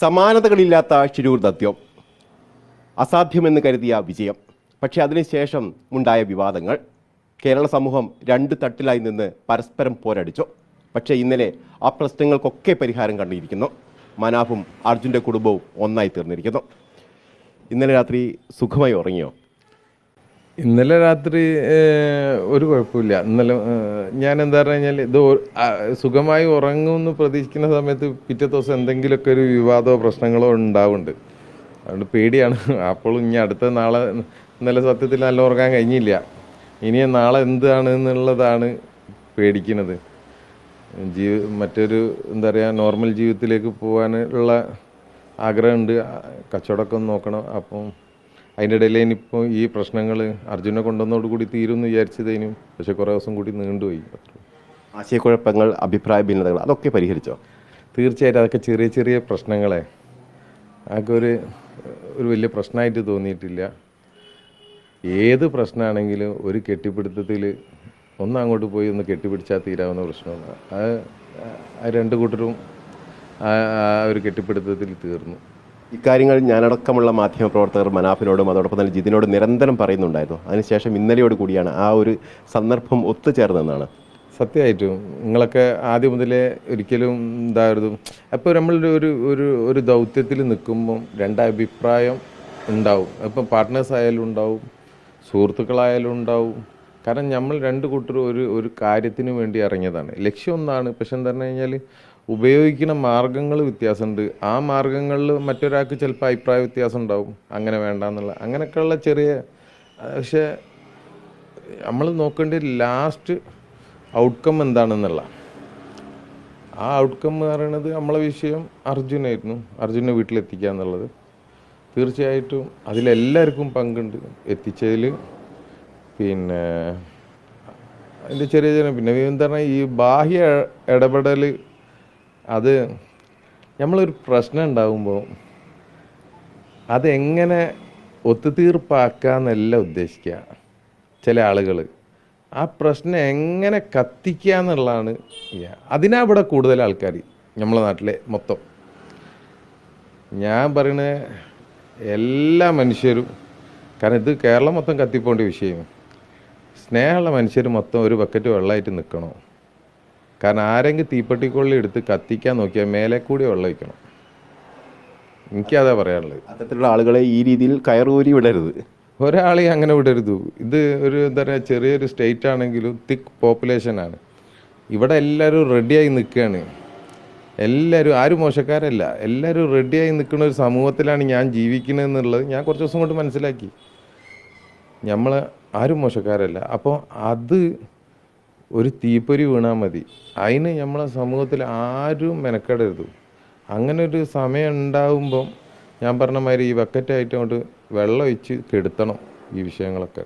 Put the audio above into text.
സമാനതകളില്ലാത്ത ശിരൂർ ദത്യം. അസാധ്യമെന്ന് കരുതിയ വിജയം. പക്ഷേ അതിനുശേഷം ഉണ്ടായ വിവാദങ്ങൾ. കേരള സമൂഹം രണ്ട് തട്ടിലായി നിന്ന് പരസ്പരം പോരടിച്ചു. പക്ഷേ ഇന്നലെ ആ പ്രശ്നങ്ങൾക്കൊക്കെ പരിഹാരം കണ്ടിരിക്കുന്നു. മനാഫും അർജുന്റെ കുടുംബവും ഒന്നായി തീർന്നിരിക്കുന്നു. ഇന്നലെ രാത്രി സുഖമായി ഉറങ്ങിയോ? ഇന്നലെ രാത്രി ഒരു കുഴപ്പമില്ല. ഇന്നലെ ഞാൻ എന്താ പറഞ്ഞു കഴിഞ്ഞാൽ ഇത് സുഖമായി ഉറങ്ങുമെന്ന് പ്രതീക്ഷിക്കുന്ന സമയത്ത് പിറ്റേ ദിവസം എന്തെങ്കിലുമൊക്കെ ഒരു വിവാദമോ പ്രശ്നങ്ങളോ ഉണ്ടാവുന്നുണ്ട്. അതുകൊണ്ട് പേടിയാണ്. അപ്പോൾ ഇനി അടുത്ത നാളെ ഇന്നലെ സത്യത്തിൽ നല്ല ഉറങ്ങാൻ കഴിഞ്ഞില്ല. ഇനി നാളെ എന്താണ് എന്നുള്ളതാണ് പേടിക്കുന്നത്. ജീവി മറ്റൊരു എന്താ പറയുക നോർമൽ ജീവിതത്തിലേക്ക് പോകാനുള്ള ആഗ്രഹമുണ്ട്. കച്ചവടമൊക്കെ നോക്കണം. അപ്പം അതിന്റെ ഇടയിൽ ഇനിയിപ്പോൾ ഈ പ്രശ്നങ്ങൾ അർജുനെ കൊണ്ടുവന്നതോടുകൂടി തീരുമെന്ന് വിചാരിച്ചതിനും പക്ഷേ കുറേ ദിവസം കൂടി നീണ്ടുപോയി ആശയക്കുഴപ്പങ്ങൾ അഭിപ്രായ ഭിന്നതകൾ അതൊക്കെ പരിഹരിച്ചോ? തീർച്ചയായിട്ടും അതൊക്കെ ചെറിയ ചെറിയ പ്രശ്നങ്ങളെ. അതൊക്കെ ഒരു ഒരു വലിയ പ്രശ്നമായിട്ട് തോന്നിയിട്ടില്ല. ഏത് പ്രശ്നമാണെങ്കിലും ഒരു കെട്ടിപ്പിടുത്തത്തിൽ ഒന്ന് അങ്ങോട്ട് പോയി ഒന്ന് കെട്ടിപ്പിടിച്ചാൽ തീരാവുന്ന പ്രശ്നമാണ്. അത് ആ രണ്ട് കൂട്ടരും ആ ഒരു കെട്ടിപ്പിടുത്തത്തിൽ തീർന്നു. ഇക്കാര്യങ്ങൾ ഞാനടക്കമുള്ള മാധ്യമപ്രവർത്തകർ മനാഫിനോടും അതോടൊപ്പം തന്നെ ജിതിനോടും നിരന്തരം പറയുന്നുണ്ടായിരുന്നു. അതിനുശേഷം ഇന്നലെയോട് കൂടിയാണ് ആ ഒരു സന്ദർഭം ഒത്തുചേർന്നതെന്നാണ്. സത്യമായിട്ടും. നിങ്ങളൊക്കെ ആദ്യം മുതലേ ഒരിക്കലും എന്തായിരുന്നു അപ്പോൾ നമ്മൾ ഒരു ഒരു ഒരു ദൗത്യത്തിൽ നിൽക്കുമ്പം രണ്ടഭിപ്രായം ഉണ്ടാവും. ഇപ്പം പാർട്ട്നേഴ്സ് ആയാലും ഉണ്ടാവും സുഹൃത്തുക്കളായാലും ഉണ്ടാവും കാരണം നമ്മൾ രണ്ട് കൂട്ടരും ഒരു ഒരു കാര്യത്തിന് വേണ്ടി ഇറങ്ങിയതാണ്. ലക്ഷ്യം ഒന്നാണ്. പക്ഷെ എന്താ പറഞ്ഞു കഴിഞ്ഞാൽ ഉപയോഗിക്കുന്ന മാർഗങ്ങൾ വ്യത്യാസമുണ്ട്. ആ മാർഗങ്ങളിൽ മറ്റൊരാൾക്ക് ചിലപ്പോൾ അഭിപ്രായ വ്യത്യാസം ഉണ്ടാവും. അങ്ങനെ വേണ്ട എന്നുള്ള അങ്ങനെയൊക്കെയുള്ള ചെറിയ പക്ഷേ നമ്മൾ നോക്കേണ്ട ലാസ്റ്റ് ഔട്ട്കം എന്താണെന്നുള്ള. ആ ഔട്ട്കം എന്ന് പറയുന്നത് നമ്മളെ വിഷയം അർജുനായിരുന്നു. അർജുനെ വീട്ടിലെത്തിക്കുക എന്നുള്ളത്. തീർച്ചയായിട്ടും അതിലെല്ലാവർക്കും പങ്കുണ്ട്. എത്തിച്ചതിൽ പിന്നെ അതിന്റെ ചെറിയ ചെറിയ പിന്നെ എന്താ പറഞ്ഞാൽ ഈ ബാഹ്യ ഇടപെടൽ അത് നമ്മളൊരു പ്രശ്നം ഉണ്ടാകുമ്പോൾ അതെങ്ങനെ ഒത്തുതീർപ്പാക്കാന്നല്ല ഉദ്ദേശിക്കുക ചില ആളുകൾ. ആ പ്രശ്നം എങ്ങനെ കത്തിക്കുക എന്നുള്ളതാണ്. അതിനാ ഇവിടെ കൂടുതൽ ആൾക്കാർ നമ്മളെ നാട്ടിലെ മൊത്തം. ഞാൻ പറയണ എല്ലാ മനുഷ്യരും കാരണം ഇത് കേരളം മൊത്തം കത്തിപ്പോണ്ട വിഷയം സ്നേഹമുള്ള മനുഷ്യർ മൊത്തം ഒരു ബക്കറ്റ് വെള്ളമായിട്ട് നിൽക്കണോ? കാരണം ആരെങ്കിലും തീപ്പെട്ടിക്കൊള്ളി എടുത്ത് കത്തിക്കാൻ നോക്കിയാൽ മേലെ കൂടി വെള്ളം വയ്ക്കണം എനിക്കതാ പറയാനുള്ളത്. അത്തരത്തിലുള്ള ആളുകളെ ഈ രീതിയിൽ കയറൂരി വിടരുത്. ഒരാളെ അങ്ങനെ വിടരുത്. ഇത് ഒരു എന്താ പറയുക ചെറിയൊരു സ്റ്റേറ്റ് ആണെങ്കിലും തിക്ക് പോപ്പുലേഷനാണ് ഇവിടെ എല്ലാവരും റെഡിയായി നിൽക്കുകയാണ്. എല്ലാവരും ആരും മോശക്കാരല്ല. എല്ലാവരും റെഡിയായി നിൽക്കുന്ന ഒരു സമൂഹത്തിലാണ് ഞാൻ ജീവിക്കുന്നത് എന്നുള്ളത് ഞാൻ കുറച്ച് ദിവസം കൊണ്ട് മനസ്സിലാക്കി. നമ്മൾ ആരും മോശക്കാരല്ല. അപ്പോൾ അത് ഒരു തീപ്പൊരി വീണാൽ മതി. അതിന് നമ്മളെ സമൂഹത്തിൽ ആരും മെനക്കെടരുത്. അങ്ങനെ ഒരു സമയം ഉണ്ടാകുമ്പം ഞാൻ പറഞ്ഞ മാതിരി ഈ ബക്കറ്റായിട്ട് അങ്ങോട്ട് വെള്ളം ഒഴിച്ച് കെടുത്തണം ഈ വിഷയങ്ങളൊക്കെ.